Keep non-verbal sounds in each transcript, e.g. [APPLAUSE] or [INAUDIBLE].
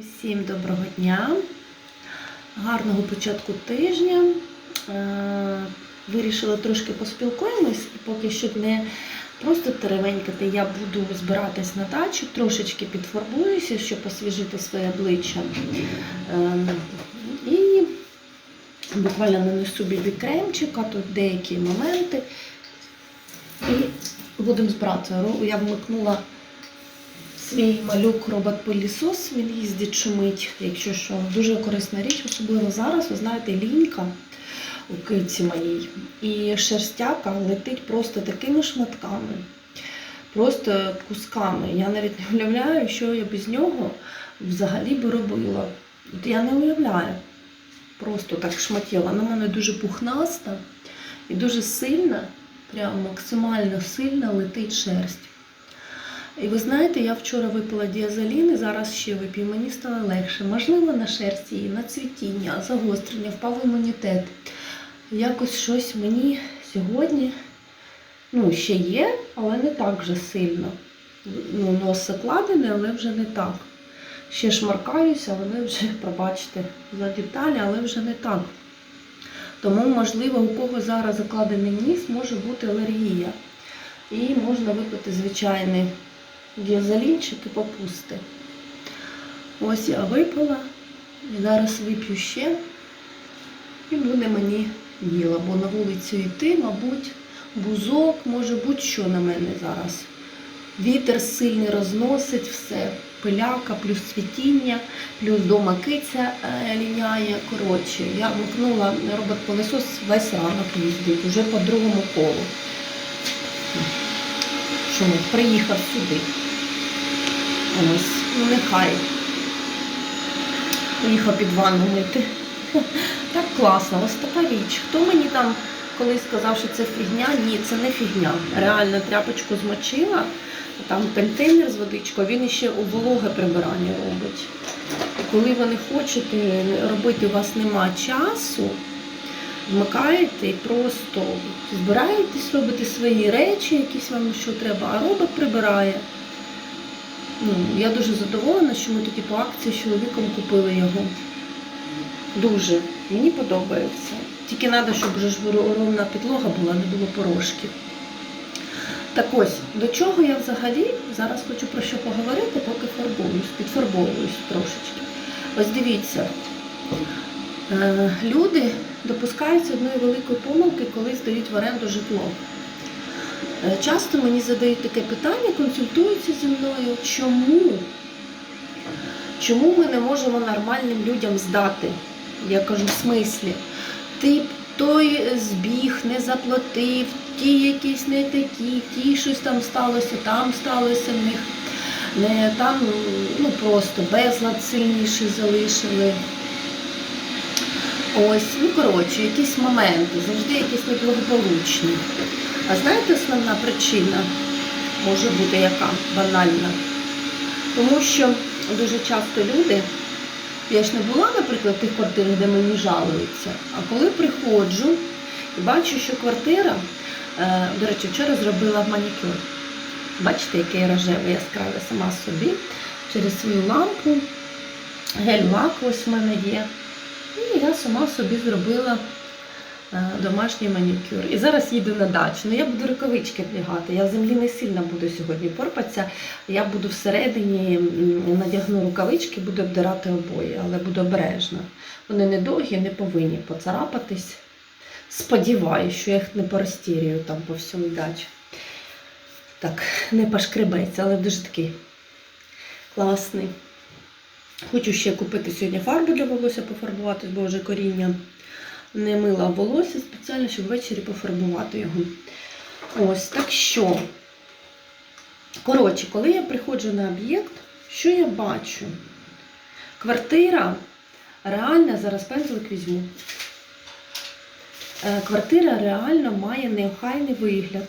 Усім доброго дня, гарного початку тижня. Е, Вирішила трошки поспілкуємось і поки що не просто теревенькати, я буду збиратись на дачу, трошечки підфарбуюся, щоб освіжити своє обличчя. Е, І буквально нанесу бібі кремчика, тут деякі моменти. І будемо збиратися. Я вмикнула свій малюк робот пилісос він їздить шумить, якщо що, дуже корисна річ, особливо зараз, ви знаєте, лінька у киці моїй. І шерстяка летить просто такими шматками, просто кусками. Я навіть не уявляю, що я без нього взагалі би робила. От я не уявляю. Просто так шматіла. Вона в мене дуже пухнаста і дуже сильна, прям максимально сильна летить шерсть. І ви знаєте, я вчора випила діазолін і зараз ще вип'ю. Мені стало легше. Можливо, на шерсті, на цвітіння, загострення, впав імунітет. Якось щось мені сьогодні ну, ще є, але не так вже сильно. Ну, нос закладений, але вже не так. Ще шмаркаюся, але вже, [LAUGHS] пробачте, за деталі, але вже не так. Тому, можливо, у кого зараз закладений ніс, може бути алергія. І можна випити звичайний діазолінчик і попусти. Ось я випила. І зараз вип'ю ще. І буде мені діло, бо на вулицю йти, мабуть, бузок, може будь-що на мене зараз. Вітер сильний розносить все. Пиляка, плюс цвітіння, плюс дома киця е, ліняє. Коротше, я вмикнула робот пилосос весь ранок їздить, уже по другому колу. Що приїхав сюди. Ось, ну нехай. Поїхав під ванну мити. Так класно, ось така річ. Хто мені там колись сказав, що це фігня? Ні, це не фігня. Реально тряпочку змочила, там контейнер з водичкою, він ще у вологе прибирання робить. Коли ви не хочете робити, у вас нема часу, вмикаєте і просто збираєтесь, робите свої речі, якісь вам що треба, а робот прибирає. Ну, я дуже задоволена, що ми тоді по акції з чоловіком купили його. Дуже. Мені подобається. Тільки треба, щоб вже ж ровна підлога була, не було порошків. Так ось, до чого я взагалі зараз хочу про що поговорити, поки фарбуюсь, підфарбовуюсь трошечки. Ось дивіться, е, люди допускаються одної великої помилки, коли здають в оренду житло. Е, Часто мені задають таке питання, консультуються зі мною, чому? Чому ми не можемо нормальним людям здати? Я кажу, в смислі, ти той збіг не заплатив, ті якісь не такі, ті щось там сталося, там сталося в них. Не, там ну, просто безлад сильніший залишили. Ось, ну коротше, якісь моменти, завжди якісь неблагополучні. А знаєте, основна причина може бути яка банальна? Тому що дуже часто люди, я ж не була, наприклад, в тих квартирах, де мені жалуються, а коли приходжу і бачу, що квартира, е, до речі, вчора зробила манікюр. Бачите, який рожевий яскравий сама собі через свою лампу. Гель-лак ось в мене є. І я сама собі зробила е, домашній манікюр. І зараз їду на дачу. Ну я буду рукавички вдягати. Я в землі не сильно буду сьогодні порпатися. Я буду всередині надягну рукавички, буду обдирати обої, але буду обережна. Вони не довгі, не повинні поцарапатись. Сподіваюсь, що я їх не порозтірюю там по всьому дачі. Так, не пошкребеться, але дуже такий класний. Хочу ще купити сьогодні фарбу для волосся пофарбувати, бо вже коріння не мила волосся спеціально, щоб ввечері пофарбувати його. Ось так що. Коротше, коли я приходжу на об'єкт, що я бачу? Квартира реально, зараз пензлик візьму. Е, Квартира реально має неохайний вигляд.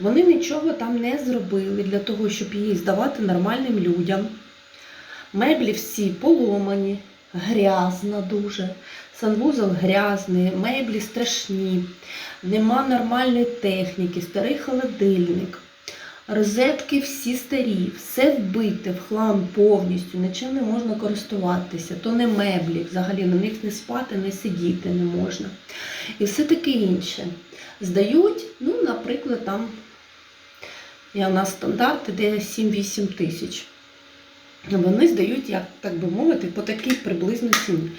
Вони нічого там не зробили для того, щоб її здавати нормальним людям. Меблі всі поломані, грязна дуже. Санвузол грязний, меблі страшні, нема нормальної техніки, старий холодильник. Розетки всі старі, все вбите в хлам повністю, нічим не можна користуватися, то не меблі, взагалі на них не спати, не сидіти не можна. І все таке інше. Здають, ну, наприклад, там я у нас стандарти, де 7-8 тисяч. Вони здають, як так би мовити, по такій приблизно ціні.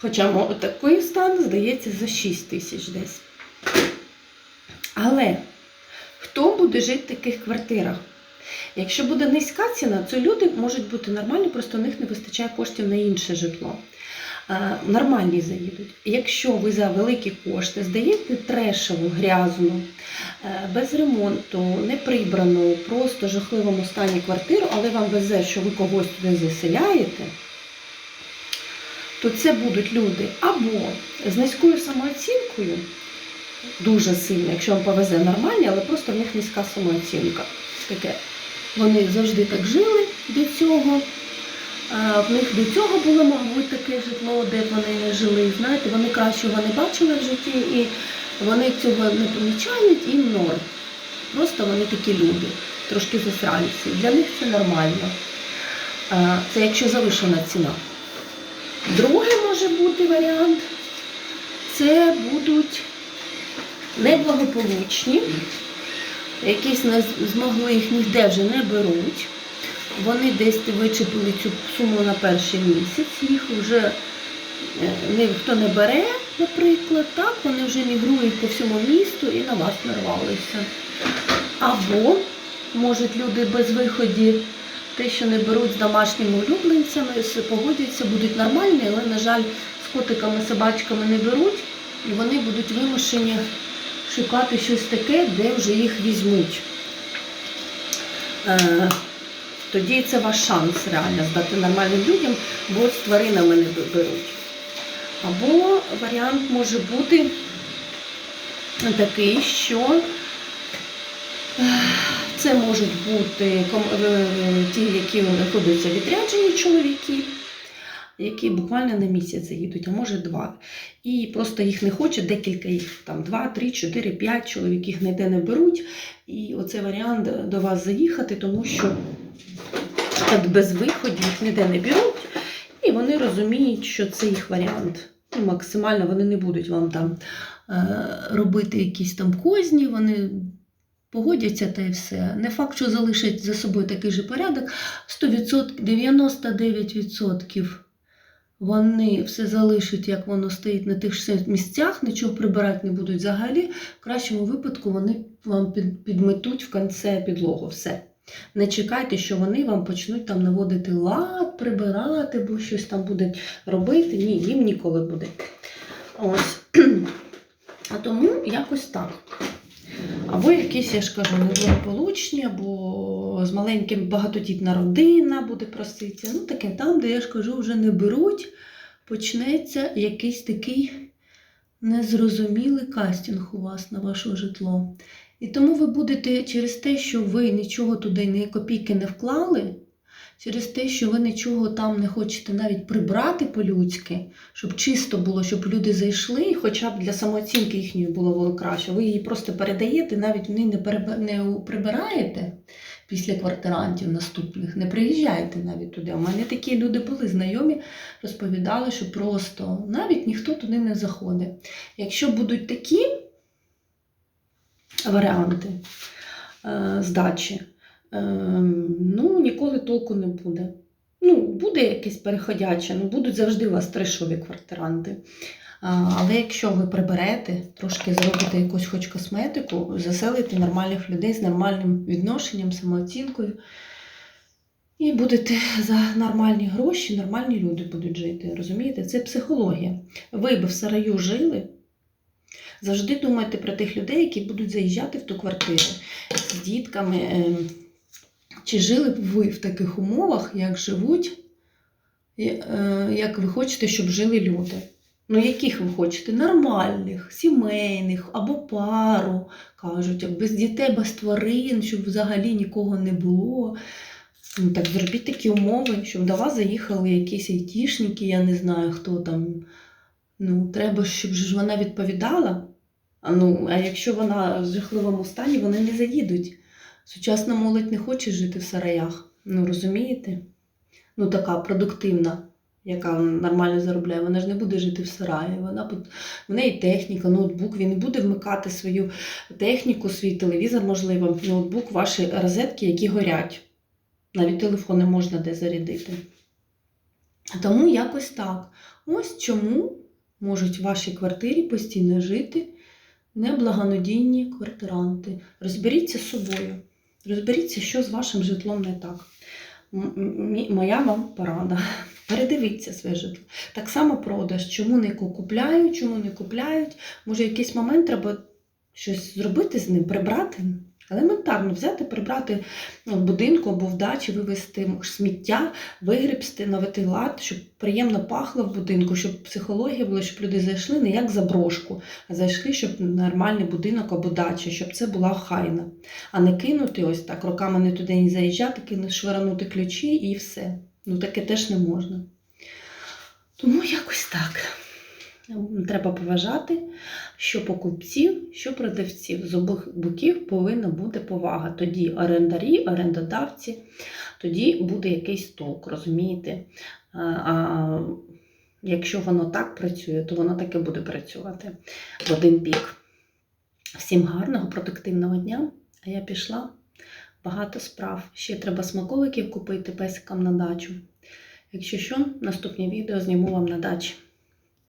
Хоча такий стан здається за 6 тисяч десь. Але хто буде жити в таких квартирах? Якщо буде низька ціна, то люди можуть бути нормальні, просто у них не вистачає коштів на інше житло. Е, Нормальні заїдуть. Якщо ви за великі кошти здаєте трешову, грязну, е, без ремонту, не прибрану, просто жахливому стані квартиру, але вам везе, що ви когось туди заселяєте, то це будуть люди або з низькою самооцінкою, дуже сильно, якщо вам повезе нормальні, але просто в них низька самооцінка. Таке. Вони завжди так жили до цього. В них до цього було, мабуть, таке житло, де вони не жили. Знаєте, вони кращого не бачили в житті і вони цього не помічають, їм норм. Просто вони такі люди, трошки засранці. Для них це нормально. Це якщо завишена ціна. Другий може бути варіант. Це будуть неблагополучні, якісь не змогли їх ніде вже не беруть. Вони десь вичепили цю суму на перший місяць, їх вже е, ніхто не бере, наприклад, так, вони вже мігрують по всьому місту і на вас нарвалися. Або можуть люди без виході, те, що не беруть з домашніми улюбленцями, погодяться, будуть нормальні, але, на жаль, з котиками, собачками не беруть, і вони будуть вимушені шукати щось таке, де вже їх візьмуть. Е, тоді це ваш шанс реально здати нормальним людям, бо з тваринами не беруть. Або варіант може бути такий, що е, це можуть бути е, ті, які знаходяться відряджені чоловіки, які буквально на місяць заїдуть, а може два. І просто їх не хоче, декілька їх, там два, три, чотири, п'ять чоловік їх ніде не беруть. І оце варіант до вас заїхати, тому що так без виходів їх ніде не беруть, і вони розуміють, що це їх варіант. Ну, максимально вони не будуть вам там е, робити якісь там козні, вони погодяться та й все. Не факт, що залишать за собою такий же порядок. 100%, 99% вони все залишать, як воно стоїть на тих місцях, нічого прибирати не будуть взагалі. В кращому випадку вони вам підметуть в кінці підлогу. Все. Не чекайте, що вони вам почнуть там наводити лад, прибирати, бо щось там будуть робити. Ні, їм ніколи буде. Ось. [CLEARS THROAT] А тому якось так. Або якісь, я ж кажу, неблагополучні, або з маленьким багатодітна родина буде проситися. Ну, таке там, де я ж кажу, вже не беруть, почнеться якийсь такий незрозумілий кастинг у вас на ваше житло. І тому ви будете через те, що ви нічого туди ні копійки не вклали, через те, що ви нічого там не хочете навіть прибрати по-людськи, щоб чисто було, щоб люди зайшли, і хоча б для самооцінки їхньої було було краще. Ви її просто передаєте, навіть вони не, не прибираєте після квартирантів наступних, не приїжджаєте навіть туди. У мене такі люди були знайомі, розповідали, що просто навіть ніхто туди не заходить. Якщо будуть такі варіанти е, здачі, е, ну, ніколи толку не буде. Ну, буде якесь переходяче, ну будуть завжди у вас трешові квартиранти. Але якщо ви приберете, трошки зробите якусь хоч косметику, заселите нормальних людей з нормальним відношенням, самооцінкою, і будете за нормальні гроші, нормальні люди будуть жити. Розумієте? Це психологія. Ви би в сараю жили, завжди думайте про тих людей, які будуть заїжджати в ту квартиру з дітками. ем, Чи жили б ви в таких умовах, як живуть, е, як ви хочете, щоб жили люди? Ну, яких ви хочете? Нормальних, сімейних або пару, кажуть, без дітей, без тварин, щоб взагалі нікого не було. Ну, так зробіть такі умови, щоб до вас заїхали якісь айтішники, я не знаю, хто там. Ну, треба, щоб ж вона відповідала. А, ну, а якщо вона в жахливому стані, вони не заїдуть. Сучасна молодь не хоче жити в сараях. Ну, розумієте? Ну, така продуктивна, яка нормально заробляє, вона ж не буде жити в сараї. Вона в неї техніка, ноутбук, він буде вмикати свою техніку, свій телевізор, можливо, ноутбук, ваші розетки, які горять. Навіть телефон не можна де зарядити. Тому якось так. Ось чому можуть в вашій квартирі постійно жити неблагонадійні квартиранти. Розберіться з собою. Розберіться, що з вашим житлом не так. Моя вам порада. [LAUGHS] Передивіться своє житло. Так само продаж, чому не купляють, чому не купляють. Може, якийсь момент треба щось зробити з ним, прибрати. Елементарно взяти, прибрати ну, в будинку або в дачі, вивезти сміття, вигрібсти, навести лад, щоб приємно пахло в будинку, щоб психологія була, щоб люди зайшли не як заброшку, а зайшли, щоб нормальний будинок або дача, щоб це була хайна. А не кинути ось так, роками не туди не заїжджати, кинути, швиранути ключі і все. Ну таке теж не можна. Тому якось так. Треба поважати, що покупців, що продавців. З обох боків повинна бути повага. Тоді орендарі, орендодавці, тоді буде якийсь толк, розумієте? А, якщо воно так працює, то воно таке буде працювати в один бік. Всім гарного, продуктивного дня. А я пішла. Багато справ. Ще треба смаколиків купити песикам на дачу. Якщо що, наступне відео зніму вам на дачі.